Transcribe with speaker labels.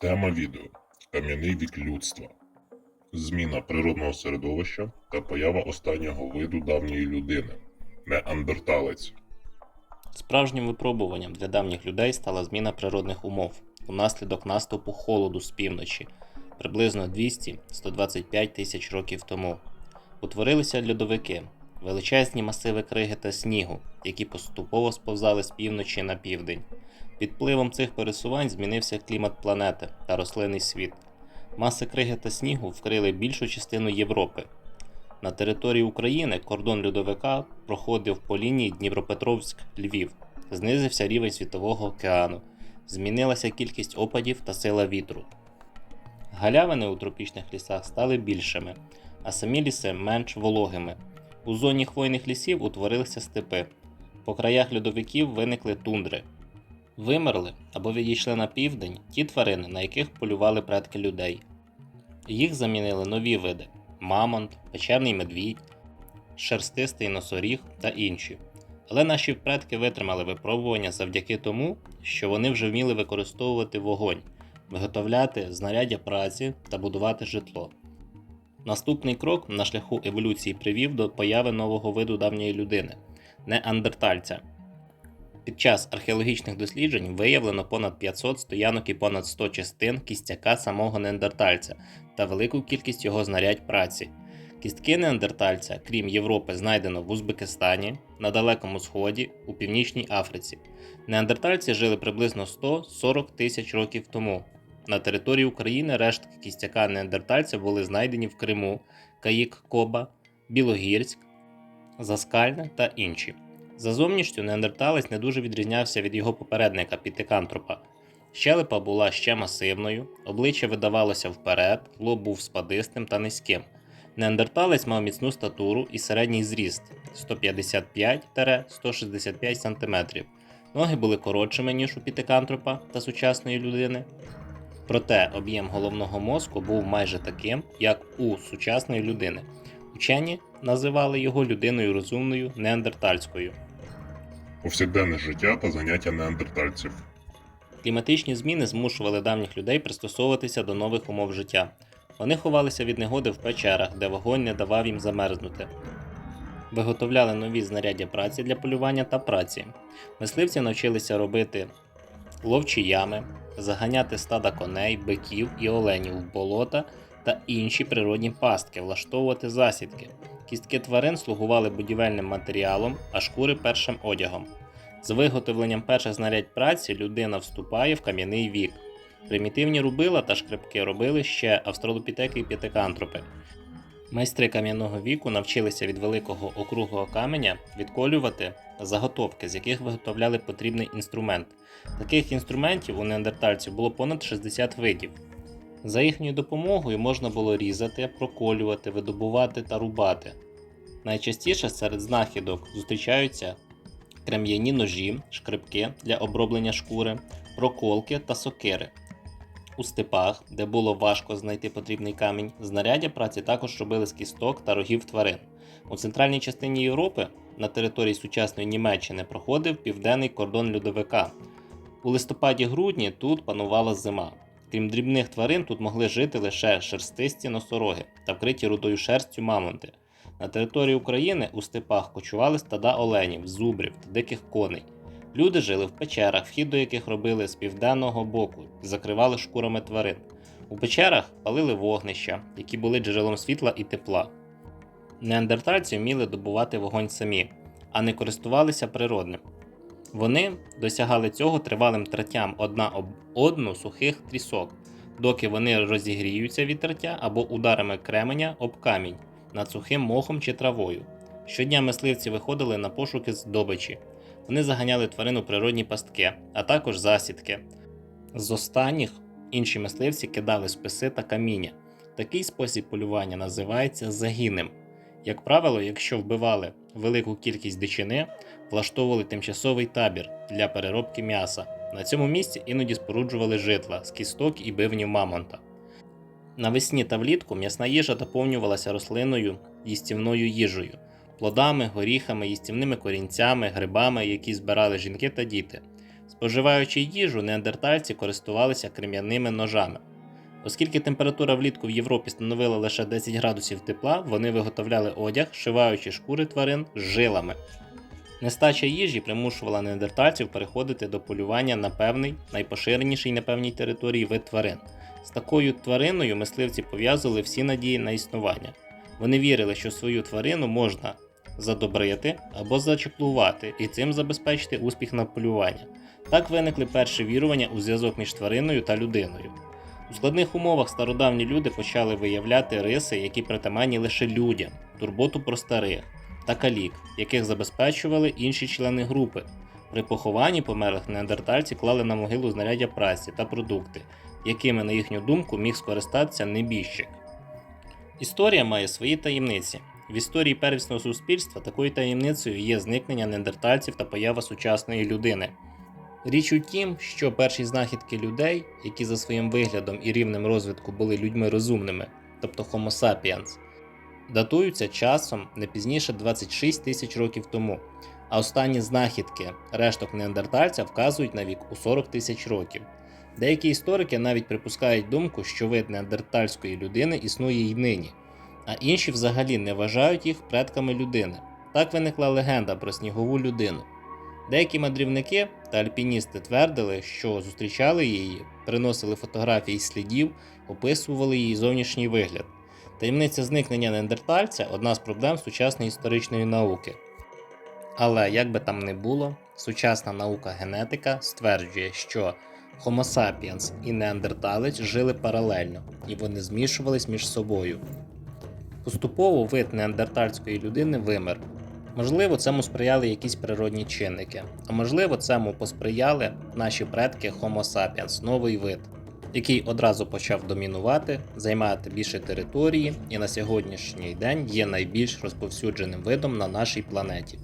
Speaker 1: Тема відео Кам'яний вік людства. Зміна природного середовища та поява останнього виду давньої людини неандерталець.
Speaker 2: Справжнім випробуванням для давніх людей стала зміна природних умов унаслідок наступу холоду з півночі приблизно 200-125 тисяч років тому. Утворилися льодовики, величезні масиви криги та снігу, які поступово сповзали з півночі на південь. Під впливом цих пересувань змінився клімат планети та рослинний світ. Маси криги та снігу вкрили більшу частину Європи. На території України кордон льодовика проходив по лінії Дніпропетровськ-Львів. Знизився рівень світового океану, змінилася кількість опадів та сила вітру. Галявини у тропічних лісах стали більшими, а самі ліси менш вологими. У зоні хвойних лісів утворилися степи. По краях льодовиків виникли тундри. Вимерли або відійшли на південь ті тварини, на яких полювали предки людей. Їх замінили нові види мамонт, печерний медвідь, шерстистий носоріг та інші. Але наші предки витримали випробування завдяки тому, що вони вже вміли використовувати вогонь, виготовляти знаряддя праці та будувати житло. Наступний крок на шляху еволюції привів до появи нового виду давньої людини неандертальця. Під час археологічних досліджень виявлено понад 500 стоянок і понад 100 частин кістяка самого неандертальця та велику кількість його знарядь праці. Кістки неандертальця, крім Європи, знайдено в Узбекистані, на Далекому Сході, у Північній Африці. Неандертальці жили приблизно 140 тисяч років тому. На території України рештки кістяка неандертальця були знайдені в Криму, Каїк Коба, Білогірськ, Заскальне та інші. За зовнішністю неандерталець не дуже відрізнявся від його попередника пітикантропа. Щелепа була ще масивною, обличчя видавалося вперед, лоб був спадистим та низьким. Неандерталець мав міцну статуру і середній зріст 155-165 см. Ноги були коротшими, ніж у пітикантропа та сучасної людини. Проте об'єм головного мозку був майже таким, як у сучасної людини. Учені називали його людиною розумною неандертальською.
Speaker 1: Повсякденне життя та заняття неандертальців.
Speaker 2: Кліматичні зміни змушували давніх людей пристосовуватися до нових умов життя. Вони ховалися від негоди в печерах, де вогонь не давав їм замерзнути. Виготовляли нові знаряддя праці для полювання та праці. Мисливці навчилися робити ловчі ями, заганяти стада коней, биків і оленів в болота та інші природні пастки, влаштовувати засідки. Кістки тварин слугували будівельним матеріалом, а шкури першим одягом. З виготовленням перших знарядь праці людина вступає в кам'яний вік. Примітивні рубила та шкребки робили ще австралопітеки і п'ятикантропи. Майстри кам'яного віку навчилися від великого округлого каменя відколювати заготовки, з яких виготовляли потрібний інструмент. Таких інструментів у неандертальців було понад 60 видів. За їхньою допомогою можна було різати, проколювати, видобувати та рубати. Найчастіше серед знахідок зустрічаються крем'яні ножі, шкребки для оброблення шкури, проколки та сокири. У степах, де було важко знайти потрібний камінь, знаряддя праці також робили з кісток та рогів тварин. У центральній частині Європи на території сучасної Німеччини проходив південний кордон льодовика. У листопаді-грудні тут панувала зима. Крім дрібних тварин, тут могли жити лише шерстисті носороги та вкриті рудою шерстю мамонти. На території України у степах кочували стада оленів, зубрів та диких коней. Люди жили в печерах, вхід до яких робили з південного боку, закривали шкурами тварин. У печерах палили вогнища, які були джерелом світла і тепла. Неандертальці вміли добувати вогонь самі, а не користувалися природним. Вони досягали цього тривалим траттям одна об одну сухих трісок, доки вони розігріються від траття або ударами кременя об камінь над сухим мохом чи травою. Щодня мисливці виходили на пошуки здобичі. Вони заганяли тварин у природні пастки, а також засідки. З останніх інші мисливці кидали списи та каміння. Такий спосіб полювання називається загінним. Як правило, якщо вбивали велику кількість дичини, влаштовували тимчасовий табір для переробки м'яса. На цьому місці іноді споруджували житла з кісток і бивнів мамонта. Навесні та влітку м'ясна їжа доповнювалася рослинною їстівною їжею, плодами, горіхами, їстівними корінцями, грибами, які збирали жінки та діти. Споживаючи їжу, неандертальці користувалися крем'яними ножами. Оскільки температура влітку в Європі становила лише 10 градусів тепла, вони виготовляли одяг, шиваючи шкури тварин з жилами. Нестача їжі примушувала неандертальців переходити до полювання на певний, найпоширеніший на певній території вид тварин. З такою твариною мисливці пов'язували всі надії на існування. Вони вірили, що свою тварину можна задобрити або зачеклувати і цим забезпечити успіх на полювання. Так виникли перші вірування у зв'язок між твариною та людиною. У складних умовах стародавні люди почали виявляти риси, які притаманні лише людям, турботу про старих та калік, яких забезпечували інші члени групи. При похованні померлих неандертальці клали на могилу знаряддя праці та продукти, якими, на їхню думку, міг скористатися небіжчик. Історія має свої таємниці. В історії первісного суспільства такою таємницею є зникнення неандертальців та поява сучасної людини. Річ у тім, що перші знахідки людей, які за своїм виглядом і рівнем розвитку були людьми розумними, тобто Homo sapiens, датуються часом не пізніше 26 тисяч років тому, а останні знахідки решток неандертальця вказують на вік у 40 тисяч років. Деякі історики навіть припускають думку, що вид неандертальської людини існує й нині, а інші взагалі не вважають їх предками людини. Так виникла легенда про снігову людину. Деякі мандрівники та альпіністи твердили, що зустрічали її, приносили фотографії слідів, описували її зовнішній вигляд. Таємниця зникнення неандертальця одна з проблем сучасної історичної науки. Але як би там не було, сучасна наука генетика стверджує, що Homo sapiens і неандерталець жили паралельно, і вони змішувались між собою. Поступово вид неандертальської людини вимер. Можливо, цьому сприяли якісь природні чинники, а можливо, цьому посприяли наші предки Homo sapiens, новий вид, який одразу почав домінувати, займати більше території і на сьогоднішній день є найбільш розповсюдженим видом на нашій планеті.